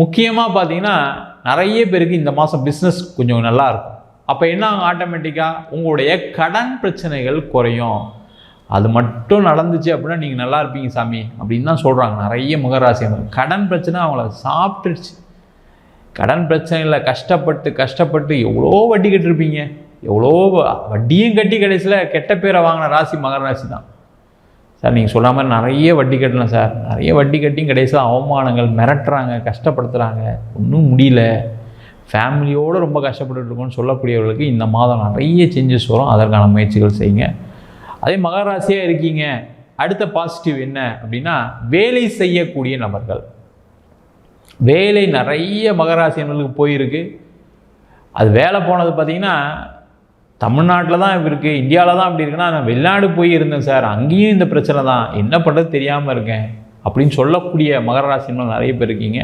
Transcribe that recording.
முக்கியமாக பார்த்தீங்கன்னா நிறைய பேருக்கு இந்த மாதம் பிஸ்னஸ் கொஞ்சம் நல்லா இருக்கும் அப்போ என்ன ஆகும் ஆட்டோமேட்டிக்காக உங்களுடைய கடன் பிரச்சனைகள் குறையும். அது மட்டும் நடந்துச்சு அப்படின்னா நீங்கள் நல்லா இருப்பீங்க சாமி அப்படின்னு தான் சொல்கிறாங்க நிறைய மகராசி கடன் பிரச்சனை அவங்கள சாப்பிட்டுருச்சு. கடன் பிரச்சனையில் கஷ்டப்பட்டு கஷ்டப்பட்டு எவ்வளோ வட்டி கட்டிருப்பீங்க? எவ்வளோ வ- வட்டியும் கட்டி கடைசியில் கெட்ட பேரை வாங்கின ராசி மகர ராசி தான். சார் நீங்கள் சொல்லாமல் மாதிரி நிறைய வட்டி கட்டலாம் சார். நிறைய வட்டி கட்டியும் கடைசியில் அவமானங்கள் மிரட்டுறாங்க கஷ்டப்படுத்துகிறாங்க ஒன்றும் முடியல. ஃபேமிலியோடு ரொம்ப கஷ்டப்பட்டுட்டு இருக்கோம்னு சொல்லக்கூடியவர்களுக்கு இந்த மாதம் நிறைய சேஞ்சஸ் வரும். அதற்கான முயற்சிகள் செய்யுங்க. அதே மகராசியாக இருக்கீங்க. அடுத்த பாசிட்டிவ் என்ன அப்படின்னா வேலை செய்யக்கூடிய நபர்கள். வேலை நிறைய மகராசினர்களுக்கு போயிருக்கு. அது வேலை போனது பார்த்தீங்கன்னா தமிழ்நாட்டில் தான் இருக்குது இந்தியாவில் தான் அப்படி இருக்குன்னா நான் வெளிநாடு போய் இருந்தேன் சார். அங்கேயும் இந்த பிரச்சனை தான் என்ன பண்ணுறது தெரியாமல் இருக்கேன். அப்படின்னு சொல்லக்கூடிய மகர ராசினர்கள் நிறைய பேர் இருக்கீங்க.